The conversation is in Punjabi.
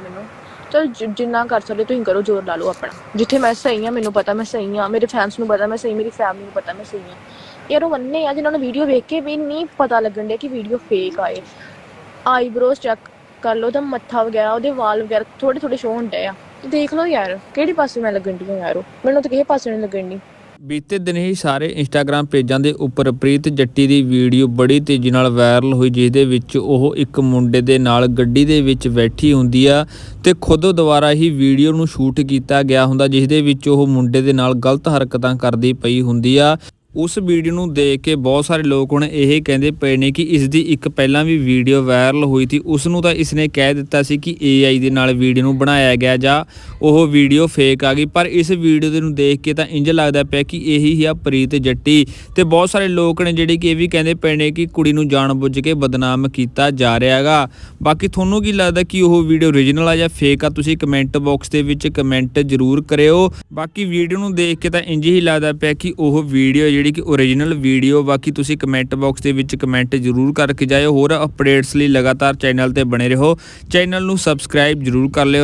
ਮੈਨੂੰ। ਚਲ ਜਿੰਨਾ ਕਰ ਸਕਦੇ ਤੁਸੀਂ ਕਰੋ, ਜ਼ੋਰ ਲਾ ਲਓ ਆਪਣਾ। ਜਿੱਥੇ ਮੈਂ ਸਹੀ ਹਾਂ, ਮੈਨੂੰ ਪਤਾ ਮੈਂ ਸਹੀ ਹਾਂ। ਮੇਰੇ ਫੈਨਸ ਨੂੰ ਪਤਾ ਮੈਂ ਸਹੀ, ਮੇਰੀ ਫੈਮਿਲੀ ਨੂੰ ਪਤਾ ਮੈਂ ਸਹੀ ਹਾਂ। ਯਾਰ ਉਹ ਬੰਨੇ ਆ, ਜਿਨ੍ਹਾਂ ਨੂੰ ਵੀਡੀਓ ਵੇਖ ਕੇ ਵੀ ਨਹੀਂ ਪਤਾ ਲੱਗਣ ਡਿਆ ਕਿ ਵੀਡੀਓ ਫੇਕ ਆਏ ਆਈਬ੍ਰੋਜ਼ ਚੈੱਕ ਕਰ ਲਓ, ਉਹਦਾ ਮੱਥਾ ਵਗੈਰਾ, ਉਹਦੇ ਵਾਲ ਵਗੈਰਾ ਥੋੜੇ ਥੋੜੇ ਸ਼ੋ ਹੁੰਦੇ ਆ। ਦੇਖ ਲਓ ਯਾਰ, ਕਿਹੜੀ ਪਾਸੇ ਮੈਂ ਲੱਗਣ ਦੀ ਯਾਰ ਮੈਨੂੰ ਤਾਂ ਕਿਸੇ ਪਾਸੇ ਨਹੀਂ ਲੱਗਣ ਦੀ ਬੀਤੇ ਦਿਨ ਹੀ ਸਾਰੇ ਇੰਸਟਾਗ੍ਰam ਪੇਜਾਂ ਦੇ ਉੱਪਰ ਪ੍ਰੀਤ ਜੱਟੀ ਦੀ ਵੀਡੀਓ ਬੜੀ ਤੇਜ਼ੀ ਨਾਲ ਵਾਇਰਲ ਹੋਈ ਜਿਸ ਦੇ ਵਿੱਚ ਉਹ ਇੱਕ ਮੁੰਡੇ ਦੇ ਨਾਲ ਗੱਡੀ ਦੇ ਵਿੱਚ ਬੈਠੀ ਹੁੰਦੀ ਆ ਤੇ ਖੁਦ ਦੁਬਾਰਾ ਹੀ ਵੀਡੀਓ ਨੂੰ ਸ਼ੂਟ ਕੀਤਾ ਗਿਆ ਹੁੰਦਾ ਜਿਸ ਦੇ ਵਿੱਚ ਉਹ ਮੁੰਡੇ ਦੇ ਨਾਲ ਗਲਤ ਹਰਕਤਾਂ ਕਰਦੀ ਪਈ ਹੁੰਦੀ ਆ। ਉਸ ਵੀਡੀਓ ਨੂੰ ਦੇਖ ਕੇ ਬਹੁਤ ਸਾਰੇ ਲੋਕ ਹੁਣ ਇਹ ਕਹਿੰਦੇ ਪਏ ਨੇ ਕਿ ਇਸ ਦੀ ਇੱਕ ਪਹਿਲਾਂ ਵੀ ਵੀਡੀਓ ਵਾਇਰਲ ਹੋਈ ਸੀ, ਉਸ ਨੂੰ ਤਾਂ ਇਸਨੇ ਕਹਿ ਦਿੱਤਾ ਸੀ ਕਿ AI ਦੇ ਨਾਲ ਵੀਡੀਓ ਨੂੰ ਬਣਾਇਆ ਗਿਆ ਜਾਂ ਉਹ ਵੀਡੀਓ ਫੇਕ ਆ ਗਈ, ਪਰ ਇਸ ਵੀਡੀਓ ਦੇ ਨੂੰ ਦੇਖ ਕੇ ਤਾਂ ਇੰਜ ਲੱਗਦਾ ਪਿਆ ਕਿ ਇਹੀ ਹੀ ਆ ਪ੍ਰੀਤ ਜੱਟੀ ਤੇ ਬਹੁਤ ਸਾਰੇ ਲੋਕ ਨੇ ਜਿਹੜੇ ਕਿ ਇਹ ਵੀ ਕਹਿੰਦੇ ਪਏ ਨੇ ਕਿ ਕੁੜੀ ਨੂੰ ਜਾਣਬੁੱਝ ਕੇ ਬਦਨਾਮ ਕੀਤਾ ਜਾ ਰਿਹਾ ਹੈਗਾ। ਬਾਕੀ ਤੁਹਾਨੂੰ ਕੀ ਲੱਗਦਾ ਕਿ ਉਹ ਵੀਡੀਓ ਓਰੀਜਨਲ ਆ ਜਾਂ ਫੇਕ ਆ, ਤੁਸੀਂ ਕਮੈਂਟ ਬਾਕਸ ਦੇ ਵਿੱਚ ਕਮੈਂਟ ਜ਼ਰੂਰ ਕਰਿਓ। ਬਾਕੀ ਵੀਡੀਓ ਨੂੰ ਦੇਖ ਕੇ ਤਾਂ ਇੰਜ ਹੀ ਲੱਗਦਾ ਪਿਆ ਕਿ ਉਹ ਵੀਡੀਓ ਜਿਹੜੀ ਕਿ ਓਰੀਜਨਲ ਵੀਡੀਓ ਬਾਕੀ ਤੁਸੀਂ ਕਮੈਂਟ ਬਾਕਸ ਦੇ ਵਿੱਚ ਕਮੈਂਟ ਜ਼ਰੂਰ ਕਰਕੇ ਜਾਇਓ। ਹੋਰ ਅਪਡੇਟਸ ਲਈ ਲਗਾਤਾਰ ਚੈਨਲ ਤੇ ਬਣੇ ਰਹੋ। ਚੈਨਲ ਨੂੰ ਸਬਸਕ੍ਰਾਈਬ ਜ਼ਰੂਰ ਕਰ ਲਿਓ।